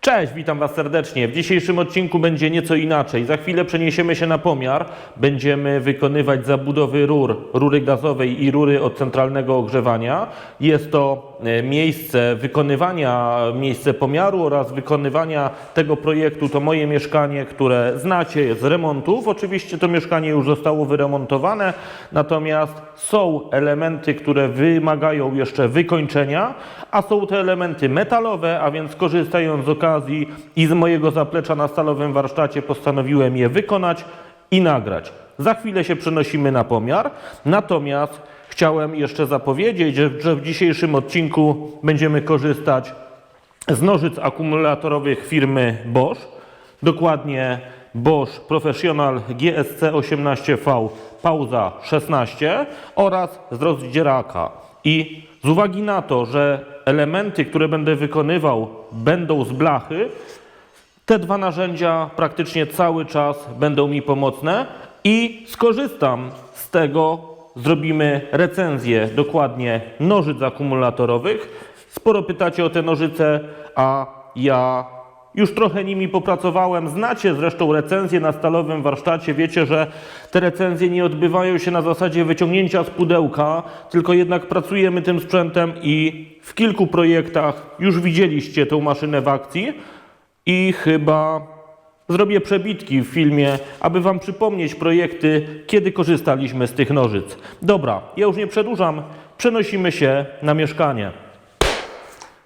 Cześć, witam Was serdecznie. W dzisiejszym odcinku będzie nieco inaczej. Za chwilę przeniesiemy się na pomiar. Będziemy wykonywać zabudowy rur, rury gazowej i rury od centralnego ogrzewania. Jest to e, miejsce wykonywania, miejsce pomiaru oraz wykonywania tego projektu. To moje mieszkanie, które znacie z remontów. Oczywiście to mieszkanie już zostało wyremontowane, natomiast są elementy, które wymagają jeszcze wykończenia, a są to elementy metalowe, a więc korzystając z okazji i z mojego zaplecza na stalowym warsztacie postanowiłem je wykonać i nagrać. Za chwilę się przenosimy na pomiar, natomiast chciałem jeszcze zapowiedzieć, że że w dzisiejszym odcinku będziemy korzystać z nożyc akumulatorowych firmy Bosch, dokładnie Bosch Professional GSC 18V pauza 16 oraz z rozdzieraka. I z uwagi na to, że elementy, które będę wykonywał, będą z blachy, te dwa narzędzia praktycznie cały czas będą mi pomocne i skorzystam z tego. Zrobimy recenzję dokładnie nożyc akumulatorowych. Sporo pytacie o te nożyce, a ja już trochę nimi popracowałem. Znacie zresztą recenzję na stalowym warsztacie. Wiecie, że te recenzje nie odbywają się na zasadzie wyciągnięcia z pudełka, tylko jednak pracujemy tym sprzętem i w kilku projektach już widzieliście tę maszynę w akcji i chyba zrobię przebitki w filmie, aby Wam przypomnieć projekty, kiedy korzystaliśmy z tych nożyc. Dobra, ja już nie przedłużam, przenosimy się na mieszkanie.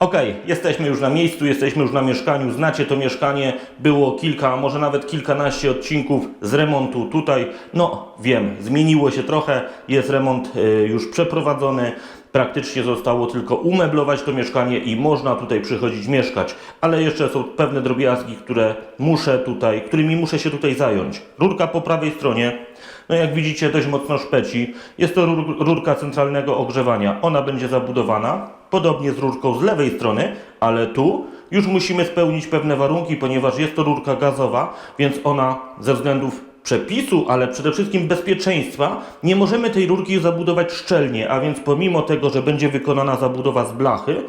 Ok, jesteśmy już na miejscu, jesteśmy już na mieszkaniu. Znacie to mieszkanie, było kilka, może nawet kilkanaście odcinków z remontu tutaj. No wiem, zmieniło się trochę, jest remont y, już przeprowadzony. Praktycznie zostało tylko umeblować to mieszkanie i można tutaj przychodzić mieszkać. Ale jeszcze są pewne drobiazgi, które muszę tutaj, którymi muszę się tutaj zająć. Rurka po prawej stronie, no jak widzicie dość mocno szpeci. Jest to rur, rurka centralnego ogrzewania. Ona będzie zabudowana, podobnie z rurką z lewej strony, ale tu już musimy spełnić pewne warunki, ponieważ jest to rurka gazowa, więc ona ze względów przepisu, ale przede wszystkim bezpieczeństwa, nie możemy tej rurki zabudować szczelnie, a więc pomimo tego, że będzie wykonana zabudowa z blachy,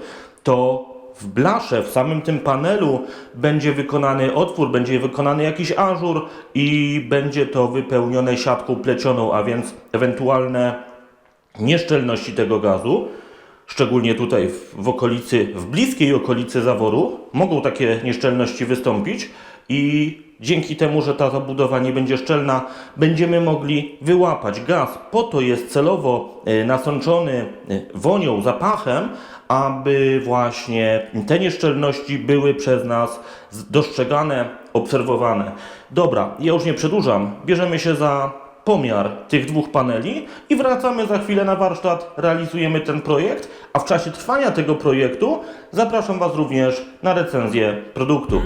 to w blasze, w samym tym panelu będzie wykonany otwór, będzie wykonany jakiś ażur i będzie to wypełnione siatką plecioną, a więc ewentualne nieszczelności tego gazu, szczególnie tutaj w, w okolicy, w bliskiej okolicy zaworu, mogą takie nieszczelności wystąpić i dzięki temu, że ta zabudowa nie będzie szczelna, będziemy mogli wyłapać gaz. Po to jest celowo e, nasączony e, wonią, zapachem, aby właśnie te nieszczelności były przez nas dostrzegane, obserwowane. Dobra, ja już nie przedłużam. Bierzemy się za pomiar tych dwóch paneli i wracamy za chwilę na warsztat, realizujemy ten projekt, a w czasie trwania tego projektu zapraszam Was również na recenzję produktu.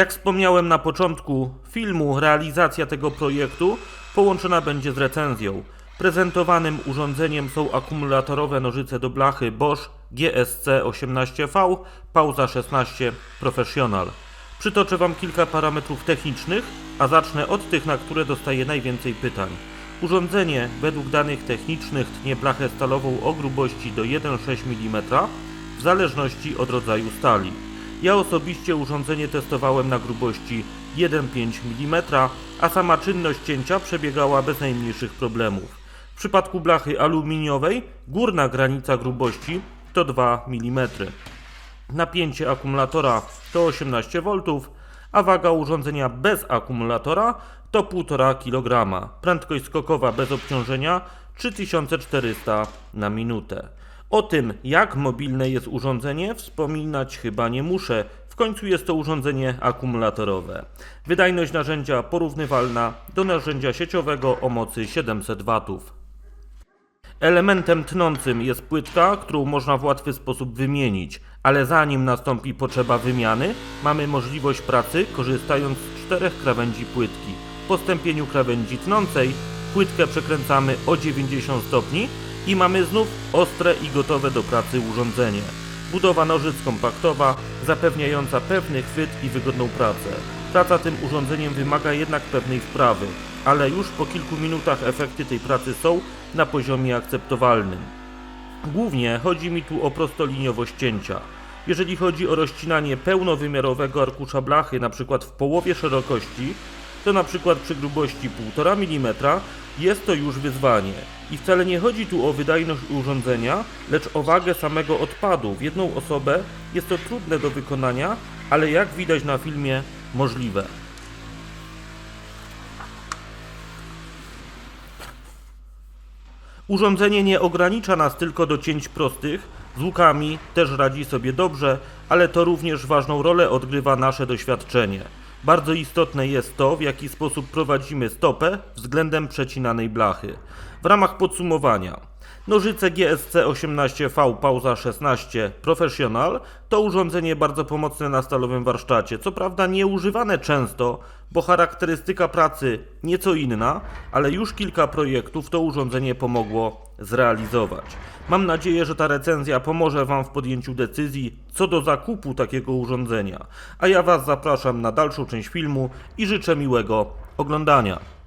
Jak wspomniałem na początku filmu, realizacja tego projektu połączona będzie z recenzją. Prezentowanym urządzeniem są akumulatorowe nożyce do blachy Bosch GSC 18V, pauza 16 Professional. Przytoczę Wam kilka parametrów technicznych, a zacznę od tych, na które dostaję najwięcej pytań. Urządzenie według danych technicznych tnie blachę stalową o grubości do 1,6 mm w zależności od rodzaju stali. Ja osobiście urządzenie testowałem na grubości 1,5 mm, a sama czynność cięcia przebiegała bez najmniejszych problemów. W przypadku blachy aluminiowej górna granica grubości to 2 mm. Napięcie akumulatora to 18 V, a waga urządzenia bez akumulatora to 1,5 kg. Prędkość skokowa bez obciążenia 3400 na minutę. O tym, jak mobilne jest urządzenie, wspominać chyba nie muszę. W końcu jest to urządzenie akumulatorowe. Wydajność narzędzia porównywalna do narzędzia sieciowego o mocy 700 W. Elementem tnącym jest płytka, którą można w łatwy sposób wymienić, ale zanim nastąpi potrzeba wymiany, mamy możliwość pracy korzystając z czterech krawędzi płytki. Po stępieniu krawędzi tnącej płytkę przekręcamy o 90 stopni i mamy znów ostre i gotowe do pracy urządzenie. Budowa nożyc kompaktowa, zapewniająca pewny chwyt i wygodną pracę. Praca tym urządzeniem wymaga jednak pewnej wprawy, ale już po kilku minutach efekty tej pracy są na poziomie akceptowalnym. Głównie chodzi mi tu o prostoliniowość cięcia. Jeżeli chodzi o rozcinanie pełnowymiarowego arkusza blachy, np. w połowie szerokości, to np. przy grubości 1,5 mm jest to już wyzwanie. I wcale nie chodzi tu o wydajność urządzenia, lecz o wagę samego odpadu. W jedną osobę jest to trudne do wykonania, ale jak widać na filmie, możliwe. Urządzenie nie ogranicza nas tylko do cięć prostych, z łukami też radzi sobie dobrze, ale to również ważną rolę odgrywa nasze doświadczenie. Bardzo istotne jest to, w jaki sposób prowadzimy stopę względem przecinanej blachy. W ramach podsumowania, nożyce GSC 18V Pauza 16 Professional to urządzenie bardzo pomocne na stalowym warsztacie. Co prawda nie używane często, bo charakterystyka pracy nieco inna, ale już kilka projektów to urządzenie pomogło zrealizować. Mam nadzieję, że ta recenzja pomoże Wam w podjęciu decyzji co do zakupu takiego urządzenia. A ja Was zapraszam na dalszą część filmu i życzę miłego oglądania.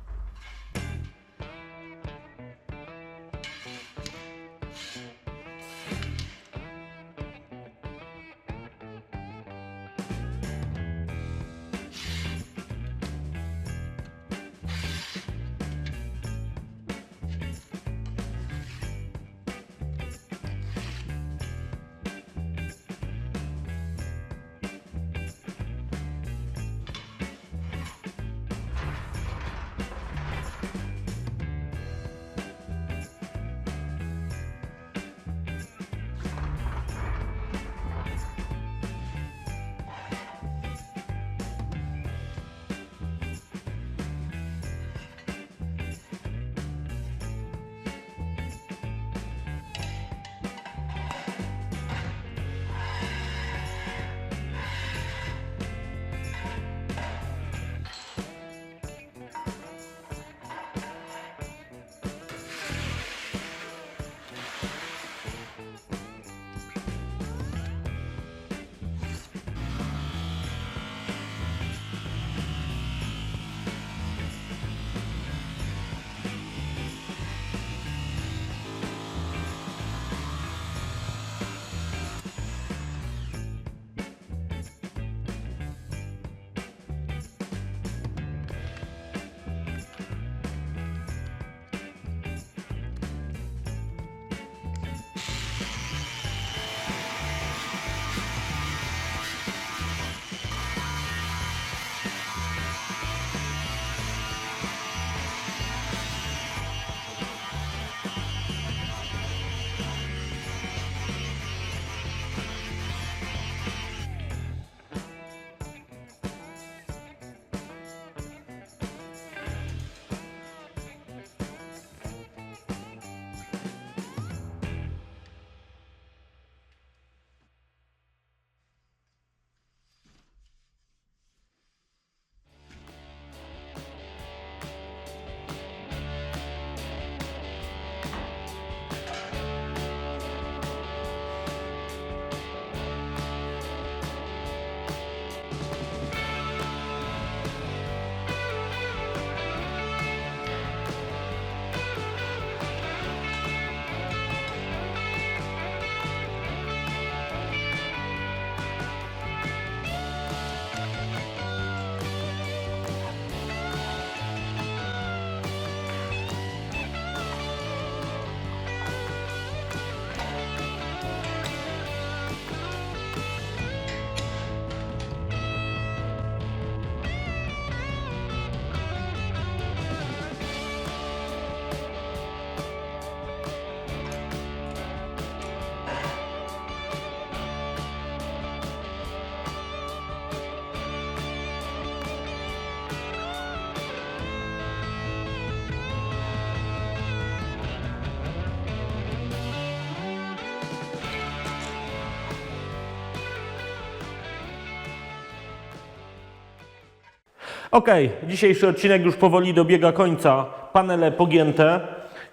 Ok, dzisiejszy odcinek już powoli dobiega końca. Panele pogięte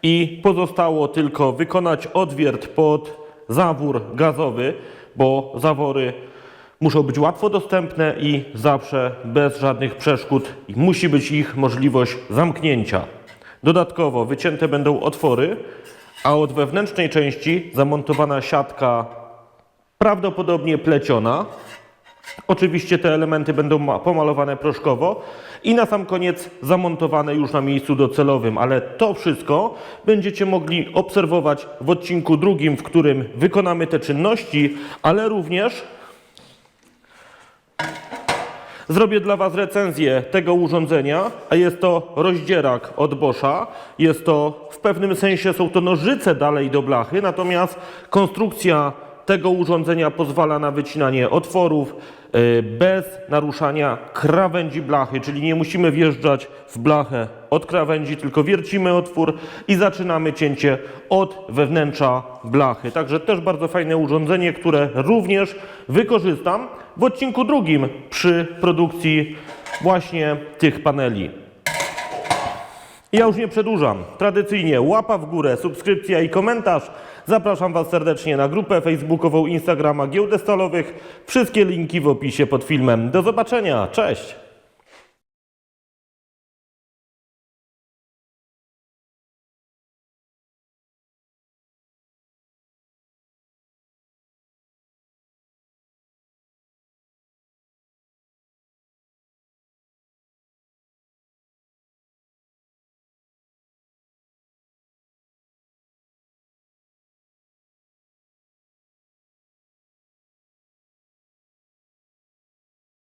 i pozostało tylko wykonać odwiert pod zawór gazowy, bo zawory muszą być łatwo dostępne i zawsze bez żadnych przeszkód i musi być ich możliwość zamknięcia. Dodatkowo wycięte będą otwory, a od wewnętrznej części zamontowana siatka prawdopodobnie pleciona. Oczywiście te elementy będą ma- pomalowane proszkowo i na sam koniec zamontowane już na miejscu docelowym, ale to wszystko będziecie mogli obserwować w odcinku drugim, w którym wykonamy te czynności, ale również Zrobię dla Was recenzję tego urządzenia, a jest to rozdzierak od Boscha. Jest to w pewnym sensie są to nożyce dalej do blachy, natomiast konstrukcja tego urządzenia pozwala na wycinanie otworów y, bez naruszania krawędzi blachy, czyli nie musimy wjeżdżać w blachę od krawędzi, tylko wiercimy otwór i zaczynamy cięcie od wewnętrza blachy. Także też bardzo fajne urządzenie, które również wykorzystam w odcinku drugim przy produkcji właśnie tych paneli. Ja już nie przedłużam. Tradycyjnie łapa w górę, subskrypcja i komentarz. Zapraszam Was serdecznie na grupę facebookową Instagrama Giełdę Stalowych. Wszystkie linki w opisie pod filmem. Do zobaczenia. Cześć!